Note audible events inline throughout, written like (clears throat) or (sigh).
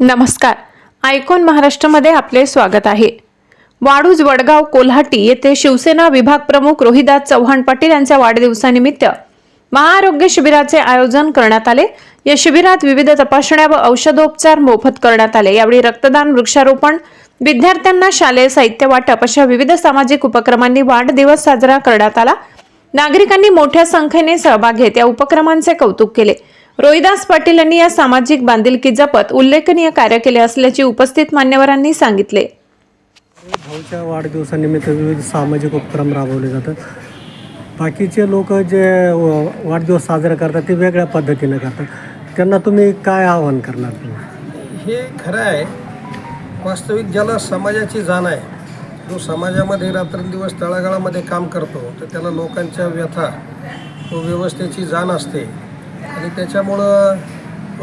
नमस्कार. ऐकून महाराष्ट्रामध्ये आपले स्वागत आहे. वाडूज वडगाव कोल्हाटी येथे शिवसेना विभाग प्रमुख रोहिदास चव्हाण पाटील यांच्या वाढदिवसानिमित्त महाआरोग्य शिबिराचे आयोजन करण्यात आले. या शिबिरात विविध तपासण्या व औषधोपचार मोफत करण्यात आले. यावेळी रक्तदान वृक्षारोपण विद्यार्थ्यांना शालेय साहित्य वाटप अशा विविध सामाजिक उपक्रमांनी वाढदिवस साजरा करण्यात आला. नागरिकांनी मोठ्या संख्येने सहभाग घेत या उपक्रमांचे कौतुक केले. रोहिदास पाटील यांनी या सामाजिक बांधिलकी जपत उल्लेखनीय कार्य केले असल्याचे उपस्थित मान्यवरांनी सांगितले. भाऊच्या वाढदिवसानिमित्त विविध सामाजिक उपक्रम राबवले जातात. बाकीचे लोक जे व- वाढदिवस साजरा करतात ते वेगळ्या पद्धतीनं करतात. त्यांना तुम्ही काय आवाहन करणार? तुम्ही हे खरं आहे. वास्तविक ज्याला समाजाची जाण आहे जो समाजामध्ये रात्रंदिवस तळागाळामध्ये काम करतो तर त्याला लोकांच्या व्यथा व व्यवस्थेची जाण असते. आणि त्याच्यामुळं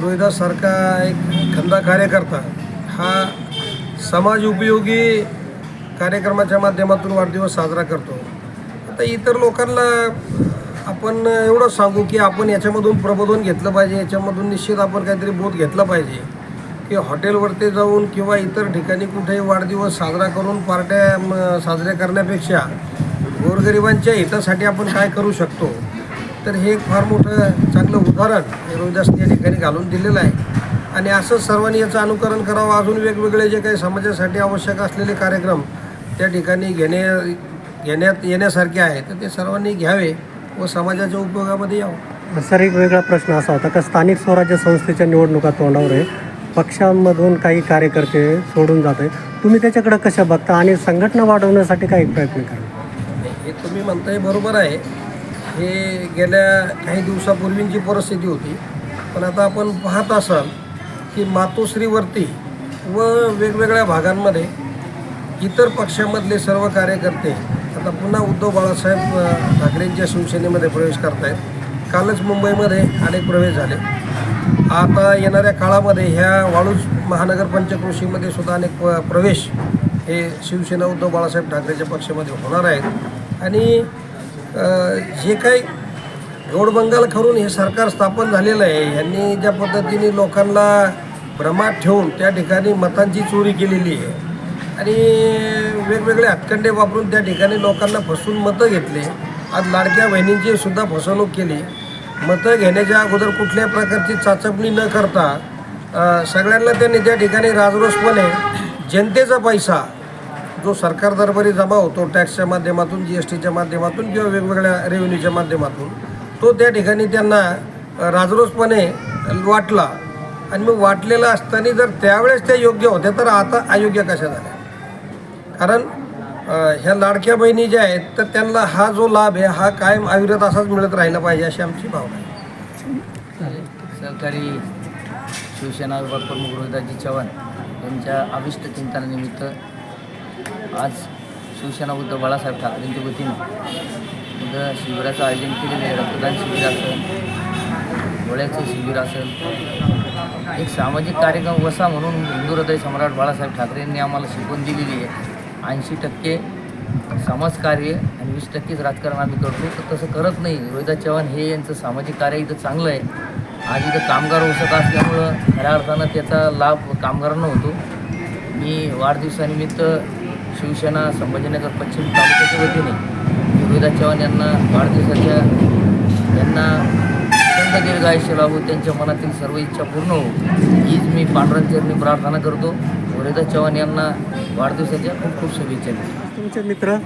रोहिदाससारखा एक खंदा कार्यकर्ता हा समाज उपयोगी कार्यक्रमाच्या माध्यमातून वाढदिवस साजरा करतो. आता इतर लोकांना आपण एवढं सांगू की आपण याच्यामधून प्रबोधन घेतलं पाहिजे याच्यामधून निश्चित आपण काहीतरी बोध घेतला पाहिजे. की हॉटेलवरती जाऊन किंवा इतर ठिकाणी कुठेही वाढदिवस साजरा करून पार्ट्या साजऱ्या करण्यापेक्षा गोरगरिबांच्या हितासाठी आपण काय करू शकतो? तर हे एक फार मोठं चांगलं उदाहरण हे रोहिदासने या ठिकाणी घालून दिलेलं आहे. आणि असंच सर्वांनी याचं अनुकरण करावं. अजून वेगवेगळे जे काही समाजासाठी आवश्यक असलेले कार्यक्रम त्या ठिकाणी घेणे घेण्यात येण्यासारखे आहे तर ते सर्वांनी घ्यावे व समाजाच्या उपयोगामध्ये यावं. सर एक वेगळा प्रश्न असा होता का स्थानिक स्वराज्य संस्थेच्या निवडणुका तोंडावर आहे. पक्षांमधून काही कार्यकर्ते सोडून जात आहे तुम्ही त्याच्याकडे कशा बघता आणि संघटना वाढवण्यासाठी काही प्रयत्न करा? हे तुम्ही म्हणताय बरोबर आहे. हे गेल्या काही दिवसापूर्वींची परिस्थिती होती. पण आता आपण पाहत असाल की मातोश्रीवरती व वेगवेगळ्या भागांमध्ये इतर पक्षामधले सर्व कार्यकर्ते आता पुन्हा उद्धव बाळासाहेब ठाकरेंच्या शिवसेनेमध्ये प्रवेश करतायत. कालच मुंबईमध्ये अनेक प्रवेश झाले. आता येणाऱ्या काळामध्ये ह्या वाळूज महानगर पंचकृषीमध्ये सुद्धा अनेक प- प्रवेश हे शिवसेना उद्धव बाळासाहेब ठाकरेच्या पक्षामध्ये होणार आहेत. आणि जे काही गोडबंगाल करून हे सरकार स्थापन झालेलं आहे यांनी ज्या पद्धतीने लोकांना भ्रमात ठेवून त्या ठिकाणी मतांची चोरी केलेली आहे आणि वेगवेगळे हातकंडे वापरून त्या ठिकाणी लोकांना फसवून मतं घेतले. आज लाडक्या बहिणींची सुद्धा फसवणूक केली. मतं घेण्याच्या अगोदर कुठल्याही प्रकारची चाचपणी न करता सगळ्यांना त्यांनी त्या ठिकाणी राजरोसपणे जनतेचा पैसा जो सरकार दरबारी जमा होतो टॅक्सच्या माध्यमातून जी एस टीच्या माध्यमातून किंवा वेगवेगळ्या रेव्हेन्यूच्या माध्यमातून तो त्या ठिकाणी त्यांना राजरोसपणे वाटला. आणि मग वाटलेला असताना जर त्यावेळेस त्या योग्य होत्या तर आता अयोग्य कशा झाल्या? कारण ह्या लाडक्या बहिणी ज्या आहेत तर त्यांना हा जो लाभ आहे हा कायम अविरत असाच मिळत राहिला पाहिजे अशी आमची भावना आहे. सहकारी शिवसेना विभाग प्रमुख रोहिदासजी चव्हाण यांच्या अभिष्ट चिंतनानिमित्त आज शिवसेना उद्धव बाळासाहेब ठाकरेंच्या वतीनं उद्या शिबिराचं आयोजन केलेलं आहे रक्तदान शिबिर असेल डोळ्याचं शिबिर असेल. एक सामाजिक कार्यक्रम वसा म्हणून हिंदू हृदय सम्राट बाळासाहेब ठाकरेंनी आम्हाला शिकवून दिलेली आहे. ऐंशी टक्के समाजकार्य आणि वीस टक्केच राजकारण आम्ही करतो. तर तसं करत नाही. रोहिदास चव्हाण हे यांचं सामाजिक कार्य इथं चांगलं आहे. आज इथं कामगार उसत असल्यामुळं खऱ्या अर्थानं त्याचा लाभ कामगारांना होतो. मी वाढदिवसानिमित्त शिवसेना संभाजीनगर पश्चिम तालुक्याच्या वतीने रोहिदास चव्हाण यांना वाढदिवसाच्या यांना अत्यंत दीर्घ आयुष्य लाभो त्यांच्या मनातील सर्व इच्छा पूर्ण हो. हीच मी पांडुरंगचरणी प्रार्थना करतो. रोहिदास चव्हाण यांना वाढदिवसाच्या खूप खूप शुभेच्छा देतो. तुमचे मित्र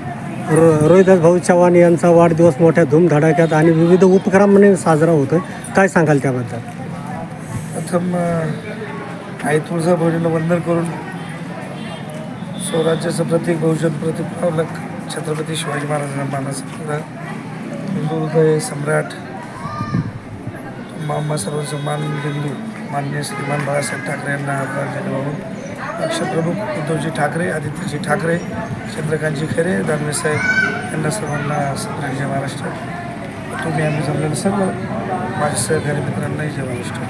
रो रोहिदास भाऊ चव्हाण यांचा वाढदिवस मोठ्या धूमधडाक्यात आणि विविध उपक्रमाने साजरा होतोय. काय सांगाल त्याबद्दल? प्रथम आई तुळजाभवानीला वंदन करून स्वराज्याचं प्रतीक बहुजन प्रतिपालक छत्रपती शिवाजी महाराजांना मानस हिंदू हृदय सम्राट मामा सर्वांचं मान बिंदू माननीय श्रीमान बाळासाहेब ठाकरे यांना आदरांजली वाहून पक्षप्रमुख उद्धवजी ठाकरे आदित्यजी ठाकरे चंद्रकांतजी खेरे दानवेसाहेब यांना सर्वांना सम्राट जय महाराष्ट्र. तुम्ही आम्ही जमलेलं सर्व माझ्या सहकारी मित्रांनाही जय महाराष्ट्र.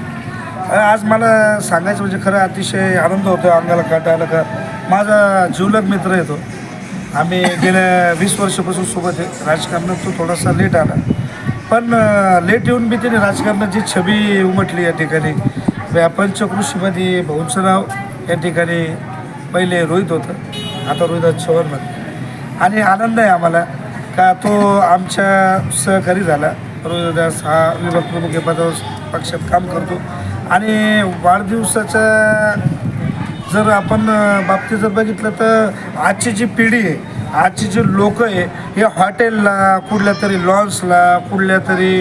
अ, आज मला सांगायचं म्हणजे खरं अतिशय आनंद होतो अंगाला काटायला का? माझा जीवलग मित्र येतो आम्ही गेल्या वीस वर्षापासून सोबत आहे. राजकारणात तो थोडासा लेट आला. पण लेट येऊन मी त्याने राजकारणाची छबी उमटली या ठिकाणी या पंचकृषीमध्ये भाऊंचं नाव या ठिकाणी पहिले रोहित होतं. आता रोहिदास चव्हाण आणि आनंद आहे आम्हाला का तो आमच्या सहकारी झाला. रोहिदास हा विभाग प्रमुख पदावर पक्षात काम करतो. आणि वाढदिवसाच्या जर आपण बाबतीत जर बघितलं तर आजची जी पिढी आहे आजची जी लोक आहे हे हॉटेलला कुठल्या तरी लॉन्सला कुठल्या तरी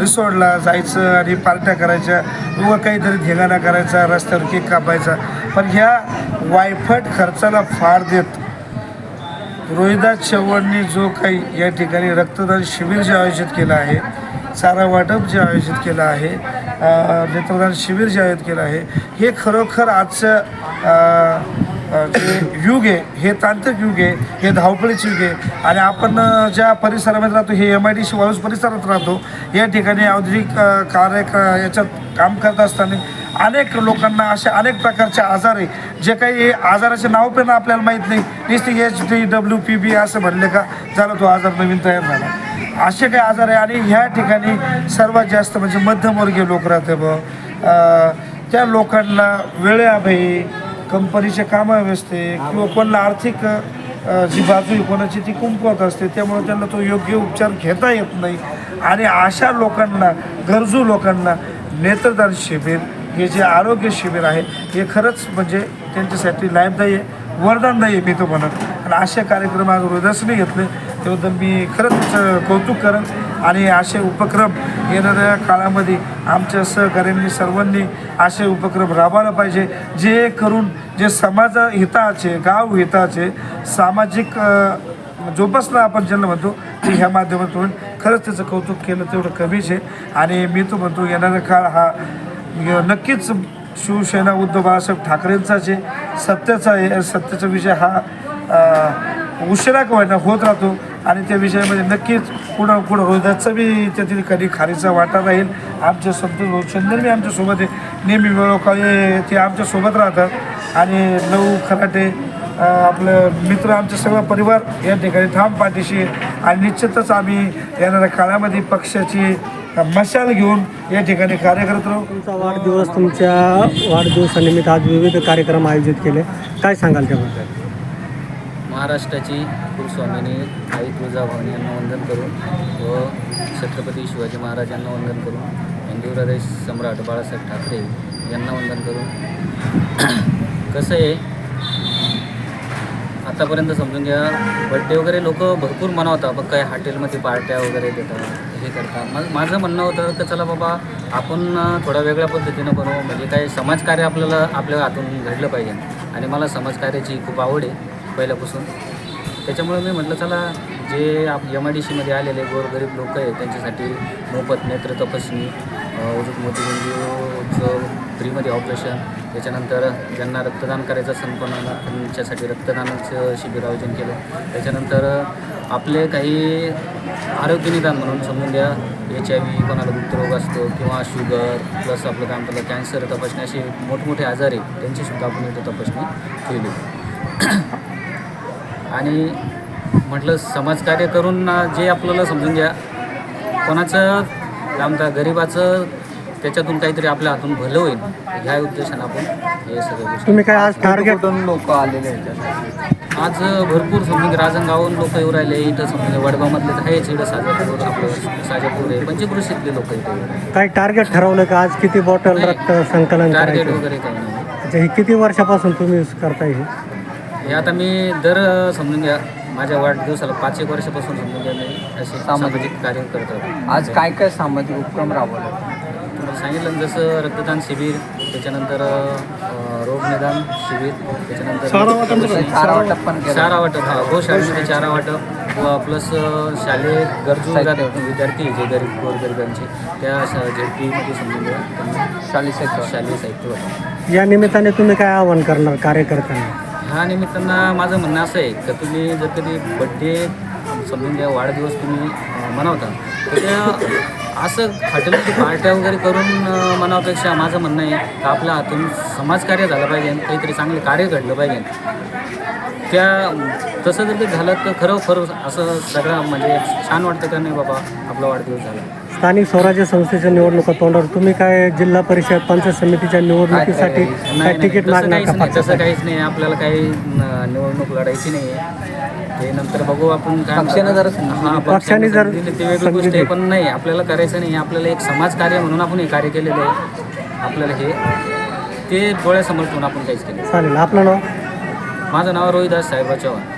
रिसॉर्टला जायचं आणि पार्ट्या करायच्या किंवा काहीतरी धिंगाणा करायचा रस्त्यावर केक कापायचा. पण ह्या वायफट खर्चाला फार देत. रोहिदास चव्हाणनी जो काही या ठिकाणी रक्तदान शिबिर जे आयोजित केलं आहे चारा वाटप जे आयोजित केलं आहे नेत्रदान शिबिर जे आयोजित केलं आहे हे खरोखर आजचं जे युग आहे हे तांत्रिक युग आहे हे धावपळीचे युग आहे. आणि आपण ज्या परिसरामध्ये राहतो हे एम आय डी सी वाळूस परिसरात राहतो या ठिकाणी औद्योगिक कार्य याच्यात काम करत असताना अनेक लोकांना असे अनेक प्रकारचे आजार आहे. जे काही आजाराचे नाव पण आपल्याला माहीत नाही. नुसते H D W P B असं म्हणले का झाला तो आजार नवीन तयार झाला. असे काही आजार आहे आणि ह्या ठिकाणी सर्वात जास्त म्हणजे मध्यमवर्गीय लोक राहते ब त्या लोकांना वेळेअभावी कंपनीचे कामं व्यवस्थे किंवा कोणाला आर्थिक जी बाजू कोणाची ती कुंपवत असते त्यामुळे त्यांना तो योग्य उपचार घेता येत नाही. आणि अशा लोकांना गरजू लोकांना नेत्रदान शिबिर हे जे आरोग्य शिबिर आहे हे खरंच म्हणजे त्यांच्यासाठी लाभदायी आहे. वरदानदायी आहे मी तो म्हणत आणि असे कार्यक्रम आज हृदयसने घेतले. त्याबद्दल मी खरंच कौतुक करेन. आणि असे उपक्रम येणाऱ्या काळामध्ये आमच्या सहकाऱ्यांनी सर्वांनी असे उपक्रम राबवायला पाहिजे. जे करून जे समाज हिताचे गाव हिताचे सामाजिक जोपासना आपण ज्यांना म्हणतो ते ह्या माध्यमातून खरंच त्याचं कौतुक केलं तेवढं कमीच आहे. आणि मी तो म्हणतो येणारा काळ हा नक्कीच शिवसेना उद्धव बाळासाहेब ठाकरेंचाच आहे. सत्याचा सत्याचा विजय हा उशिरा का होत राहतो. आणि त्या विषयामध्ये नक्कीच पुढं पुढं हृदयाचं बी त्यातील कधी खारीचा वाटा राहील. आमचे संतोष भाऊ चंदन बी आमच्यासोबत आहे. नेहमी वेळोकाळी ते आमच्यासोबत राहतात. आणि नऊ खराटे आपलं मित्र आमचा सगळा परिवार या ठिकाणी ठाम पाठीशी. आणि निश्चितच आम्ही येणाऱ्या काळामध्ये पक्षाची मशाल घेऊन या ठिकाणी कार्य करत राहू. तुमचा वाढदिवस तुमच्या वाढदिवसानिमित्त आज विविध कार्यक्रम आयोजित केले. काय सांगाल त्याबद्दल? महाराष्ट्राची कुलस्वामिनी आई तुळजाभवानी यांना वंदन करून व छत्रपती शिवाजी महाराजांना वंदन करून हिंदू हृदय सम्राट बाळासाहेब ठाकरे यांना वंदन करून (clears throat) कसं आहे आत्तापर्यंत समजून घ्या. बड्डे वगैरे लोक भरपूर मनवतात. मग काय हॉटेलमध्ये पार्ट्या वगैरे देतात हे करतात. मग माझं म्हणणं होतं की चला बाबा आपण थोड्या वेगळ्या पद्धतीनं बनवू. म्हणजे काय समाजकार्य आपल्याला आपल्या हातून घडलं पाहिजे. आणि मला समाजकार्याची खूप आवड आहे पहिल्यापासून. त्याच्यामुळे मी म्हटलं चला जे आप एम आय डी सीमध्ये आलेले गोरगरीब लोक आहेत त्यांच्यासाठी मोफत नेत्र तपासणी अजून मोतीबिंदूचं फ्रीमध्ये ऑपरेशन त्याच्यानंतर ज्यांना रक्तदान करायचं संपन्न त्यांच्यासाठी रक्तदानाचं शिबिर आयोजन केलं. त्याच्यानंतर आपले काही आरोग्य निदान म्हणून समजून द्या एच आय व्ही कोणाला गुप्तरोग असतो किंवा शुगर प्लस आपलं काय म्हणतात कॅन्सर तपासणी असे मोठमोठे आजार आहेत त्यांचीसुद्धा आपण इथं तपासणी केली. आणि म्हटलं समाजकार्य करून जे आपल्याला समजून घ्या कोणाचं म्हणता गरिबाचं त्याच्यातून काहीतरी आपल्या हातून भलं होईल ह्या उद्देशानं आपण हे सगळं तुम्ही काय आज टार्गेट लोक आलेले आहेत आज भरपूर समजून घ्या राजनगावून लोक येऊ राहिले इथं समजून घ्या वडगावमधले तर आहेच इकडं साजापूर आपलं साजापूर आहे पंचकृषीतले लोक इथे काय टार्गेट ठरवलं का? आज किती बॉटल रक्त संकलन टार्गेट करायचं? वगैरे काही नाही. अच्छा हे किती वर्षापासून तुम्ही करताय हे? हे आता मी दर समजून घ्या माझ्या वाढदिवसाला पाच एक वर्षापासून मी असे सामाजिक कार्य करत होतो आज काय काय सामाजिक उपक्रम राबवले? तुम्हाला सांगितलं ना जसं रक्तदान शिबिर त्याच्यानंतर रोग निदान शिबिर त्याच्यानंतर चारा वाटप पण केलं. चारा वाटप हा गोशाळेमध्ये चारा वाटप व प्लस शालेय गरजू. विद्यार्थी जे गरीब गोरगरिबांचे त्या झेडपीमध्ये समजून घ्या शालेय साहित्य. शालेय साहित्य. या निमित्ताने तुम्ही काय आवाहन करणार कार्यकर्त्यांना? ह्या निमित्तानं माझं म्हणणं असं आहे का तुम्ही जर कधी बड्डे समजून घ्या वाढदिवस तुम्ही मनवता तर त्या असं हॉटेलमध्ये पार्ट्या वगैरे करून अं, माझं म्हणणं आहे का आपल्या हातून समाजकार्य झालं पाहिजे काहीतरी चांगले कार्य घडलं पाहिजे. त्या तसं जर ते झालं तर खरं खरं असं सगळं म्हणजे छान वाटतं का नाही बाबा आपला वाढदिवस झाला? स्थानिक स्वराज्य संस्थेच्या निवडणुका तोंडावर तुम्ही काय जिल्हा परिषद पंचायत समितीच्या निवडणुकीसाठी काय नाही तिकीट तसं मागणार काहीच का नाही तसं पक्षासाठी? काहीच नाही आपल्याला काही न- निवडणूक लढायची नाही. आहे ते नंतर बघू आपण काय पक्षाने जर हा, पक्षाने जर दिली ती वेगळी संधी गोष्ट आहे दिली. पण नाही आपल्याला करायचं नाही. आपल्याला एक समाजकार्य म्हणून आपण हे कार्य केलेलं आहे. आपल्याला हे ते डोळ्यासमोर ठेवून आपण काहीच केलं चालेल. आपलं नाव? माझं नाव रोहिदास साहेबराव चव्हाण.